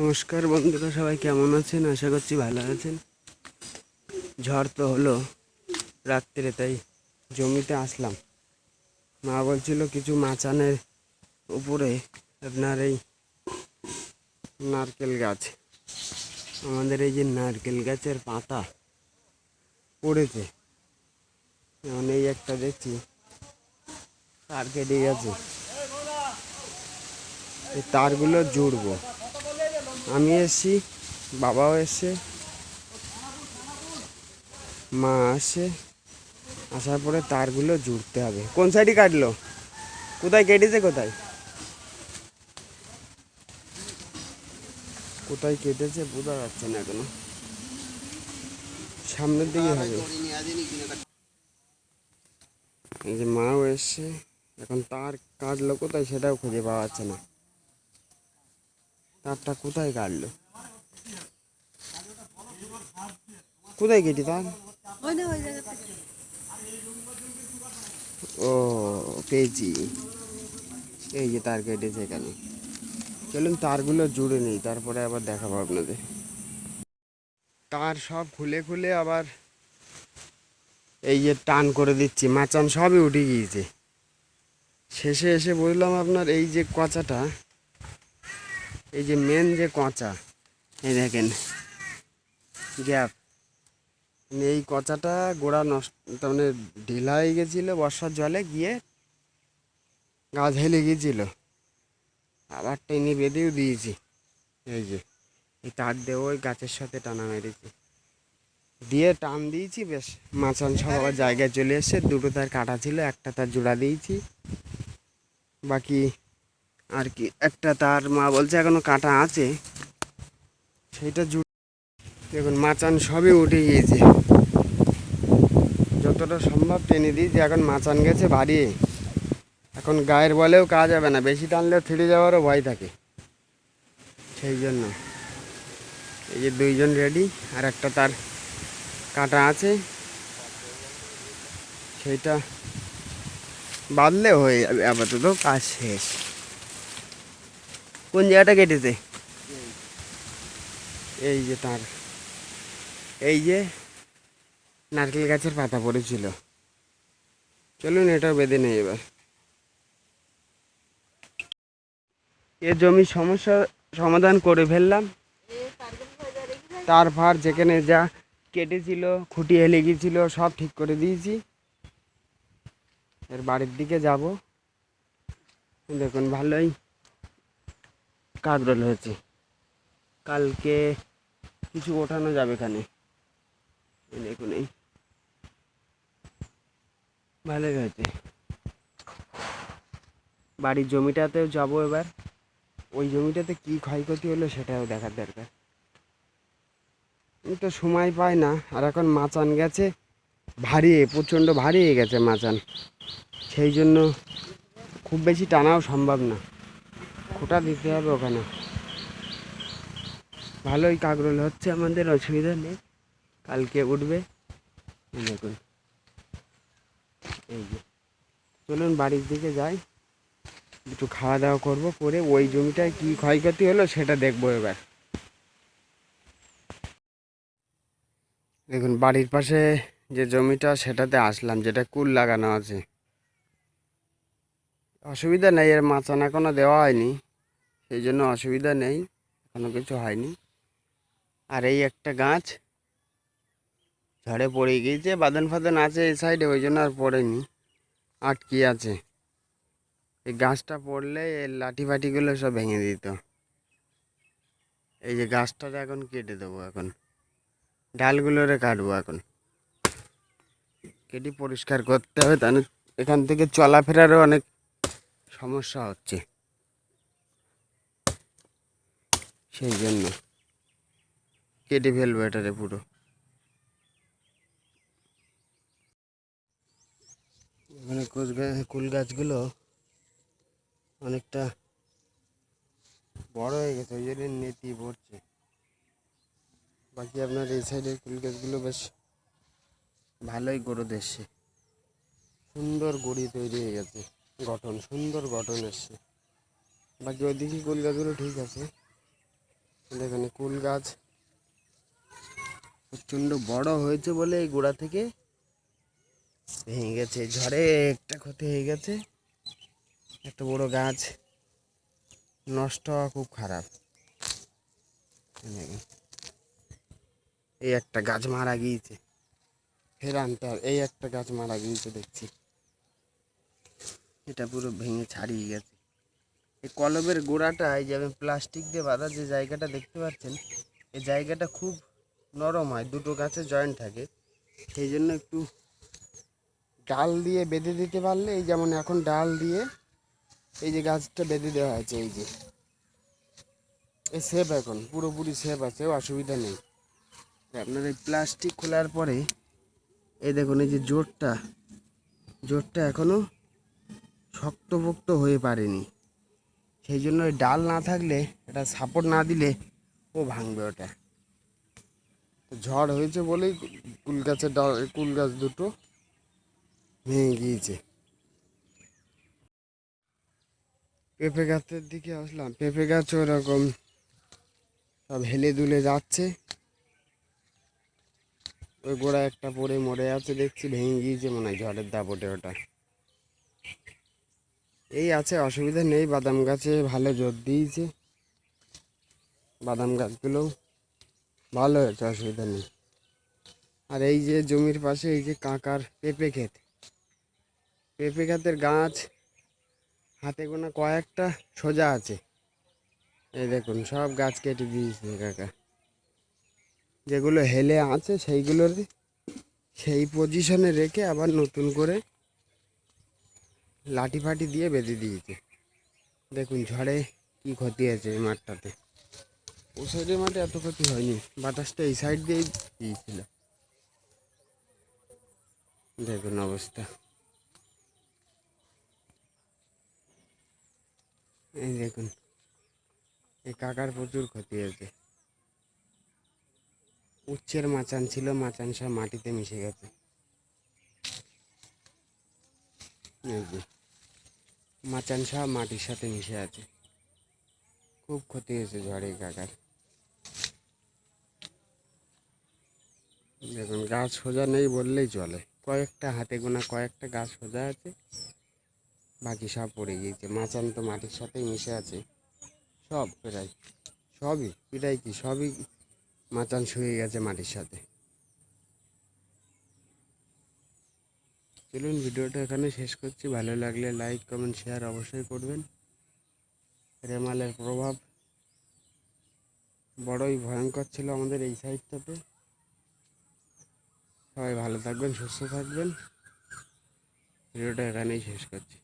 নমস্কার বন্ধুরা, সবাই কেমন আছেন? আশা করছি ভালো আছেন। ঝড় তো হলো রাত্রে, তাই জমিতে আসলাম। মা বলছিল কিছু মাচানের উপরে আপনার এই নারকেল গাছ। আমাদের এই যে নারকেল গাছের পাতা পড়েছে। যেমন এই একটা দেখছি, তার কেটে গেছে। এই তারগুলো জুড়বো। আমি এসছি বাবাও এসে, মা আসে, আসার পরে তারগুলো জুড়তে হবে। কোন সাইডে কাটলো? কোথায় কেটেছে, কোথায়? কোথায় কেটেছে, বোঝা যাচ্ছে না এখনও। সামনের দিকে হবে। এই যে মাও এসছে এখন তার কাটলো কোথায় সেটাও খুঁজে পাওয়া যাচ্ছে না। তারটা কোথায় কাটলো? কোথায় কেটে তার? ও পেয়েছি। এই যে তার কেটেছে এখানে। চলুন তারগুলো জুড়ে নেই তারপরে আবার দেখাবো আপনাদের। তার সব খুলে খুলে আবার এই যে টান করে দিচ্ছি মাচান সবই উঠে গিয়েছে। শেষে এসে বললাম আপনার এই যে কচাটা এই যে মেন যে কচা, এই দেখেন গ্যাপ এই কচাটা গোড়া নষ্ট তার মানে ঢিলা হয়ে গেছিল বর্ষার জলে, গিয়ে গাছ হেলে গিয়েছিল আবার টেনে বেঁধেও দিয়েছি। এই যে, এই তার দিয়ে ওই গাছের সাথে টানা মেরেছি। দিয়ে টান দিয়েছি, বেশ মাছান সব জায়গায় চলে এসে দুটো তার কাটা ছিল, একটা তার জোড়া দিয়েছি। বাকি আর কি, একটা তার মা বলছে এখনও কাটা আছে। সেইটা জুড়ে দেখুন, মাচান সবই উঠে গিয়েছে। যতটা সম্ভব টেনে দিয়েছি এখন মাচান গেছে ভারী এখন গায়ের বলেও কাজ হবে না, বেশি টানলে ছিঁড়ে যাওয়ারও ভয় থাকে। সেই জন্য। এই যে দুইজন রেডি, আর একটা তার কাটা আছে। সেইটা বাঁধলে হয়ে যাবে আপাতত কাজ শেষ। কোন জায়গাটা কেটেছে? এই যে তার, এই যে নারকেল গাছের পাতা পড়েছিল। চলুন এটাও বেঁধে নেই এবার। এ জমির সমস্যা সমাধান করে ফেললাম। তার ফার যেখানে যা কেটেছিল খুঁটি হেলে গিয়েছিল সব ঠিক করে দিয়েছি। এর বাড়ির দিকে যাব। দেখুন, ভালোই কাকরোল হয়েছে। কালকে কিছু ওঠানো যাবে এখানে। দেখুন, এই। ভালোই হয়েছে। বাড়ির জমিটাতেও যাব এবার। ওই জমিটাতে কি ক্ষয়ক্ষতি হলো সেটাও দেখার দরকার। তো সময় পাই না, আর এখন মাচান গেছে। ভারী, প্রচণ্ড ভারী হয়ে গেছে মাচান। সেই জন্য খুব বেশি টানাও সম্ভব না। খোটা দিতে হবে ওখানে। ভালোই কাকরোল হচ্ছে আমাদের, অসুবিধা নেই। কালকে উঠবে। দেখুন। এই যে। চলুন বাড়ির দিকে যাই। একটু খাওয়া দাওয়া করব, করে ওই জমিটায় কি ক্ষয়ক্ষতি হলো সেটা দেখব এবার। দেখুন, বাড়ির পাশে যে জমিটা, সেটাতে আসলাম, যেটা কুল লাগানো আছে। অসুবিধা নেই, এর মাচান এখনও দেওয়া হয়নি। সেই জন্য অসুবিধা নেই, কোনো কিছু হয়নি। আর এই একটা গাছ ঝড়ে পড়ে গিয়েছে বাদন ফাদন আছে এই সাইডে, ওই জন্য আর পড়েনি। আটকি আছে। এই গাছটা পড়লে এর লাঠি ফাটিগুলো সব ভেঙে দিত। এই যে গাছটা এখন কেটে দেবো এখন। ডালগুলোরে কাটবো এখন। কেটে পরিষ্কার করতে হবে, তাহলে এখান থেকে চলাফেরারও অনেক সমস্যা হচ্ছে। সেই জন্য। কেটে ফেলব এটারে পুরো। কুল গাছ কুল গাছগুলো অনেকটা বড় হয়ে গেছে, ওই জন্য নেতি পড়ছে। বাকি আপনার এই সাইডের কুল গাছগুলো বেশ ভালোই গড়ে এসছে সুন্দর গড়ি তৈরি হয়ে গেছে, গঠন, সুন্দর গঠন এসছে। বাকি ওইদিকে কুল গাছগুলো ঠিক আছে। এই কুল গাছ প্রচণ্ড বড় হয়েছে বলে এই গোড়া থেকে ভেঙে গেছে। ঝড়ে একটা ক্ষতি হয়ে গেছে। একটা বড় গাছ নষ্ট খুব খারাপ। এই একটা গাছ মারা গিয়েছে। ফের আনতে এই একটা গাছ মারা গিয়েছে, দেখছি। এটা পুরো ভেঙে ছাড়িয়ে গেছে। এই কলমের গোড়াটা, এই যে আমি প্লাস্টিক দিয়ে বাঁধা যে জায়গাটা দেখতে পাচ্ছেন, এই জায়গাটা খুব নরম হয়, দুটো গাছে জয়েন্ট থাকে। সেই জন্য একটু ডাল দিয়ে বেঁধে দিতে পারলে, এই যেমন এখন ডাল দিয়ে এই যে গাছটা বেঁধে দেওয়া হয়েছে, এই যে। এই সেফ এখন, পুরোপুরি সেফ আছে অসুবিধা নেই। আপনার এই প্লাস্টিক খোলার পরে এই দেখুন, এই যে জোরটা জোরটা এখনও শক্তপোক্ত হয়ে পারেনি। সেই জন্য ওই ডাল না থাকলে এটা সাপোর্ট না দিলে ও ভাঙবে ওটা। ঝড় হয়েছে বলেই কুল গাছের ডাল, কুল গাছ দুটো ভেঙে গিয়েছে। পেঁপে গাছের দিকে আসলাম। পেঁপে গাছ ওরকম সব হেলে দুলে যাচ্ছে। ওই গোড়া একটা পড়ে মরে আছে, দেখছি ভেঙে গিয়েছে, মনে হয় ঝড়ের দাপটে ওটা। এই আছে, অসুবিধা নেই। বাদাম গাছে ভালো জোর দিয়েছে। বাদাম গাছগুলো ভালো হয়েছে, অসুবিধা নেই। আর এই যে জমির পাশে এই যে কাঁকার পেঁপে ক্ষেত। পেঁপে ক্ষেতের গাছ হাতে গোনা কয়েকটা সোজা আছে। এই দেখুন, সব গাছ কেটে দিয়েছে কাকা। যেগুলো হেলে আছে সেইগুলোর সেই পজিশনে রেখে আবার নতুন করে লাঠি ফাটি দিয়ে বেঁধে দিয়েছে। দেখুন ঝড়ে কি ক্ষতি আছে এই মাঠটাতে। ও সাইডের মাঠে এত ক্ষতি হয়নি, বাতাসটা এই সাইড দিয়েই দিয়েছিল। দেখুন অবস্থা। এই দেখুন, এই কাকার প্রচুর ক্ষতি হয়েছে। উচ্ছের মাচান ছিল, মাচান সব মাটিতে মিশে গেছে। মাচান সব মাটির সাথে মিশে আছে। খুব ক্ষতি হয়েছে ঝড়ে কাকার। দেখুন, গাছ সোজা নেই বললেই চলে। কয়েকটা হাতে গোনা কয়েকটা গাছ সোজা আছে, বাকি সব পড়ে গিয়েছে। মাচান তো মাটির সাথেই মিশে আছে। সব প্রায় সবই প্রায় কি, সবই মাচান শুয়ে গেছে মাটির সাথে। চলুন ভিডিওটা এখানে শেষ করছি। ভালো লাগলে লাইক কমেন্ট শেয়ার অবশ্যই করবেন। রেমালের প্রভাব বড়ই ভয়ঙ্কর ছিল আমাদের এই সাইডটাতে সবাই ভালো থাকবেন, সুস্থ থাকবেন। ভিডিওটা এখানেই শেষ করছি।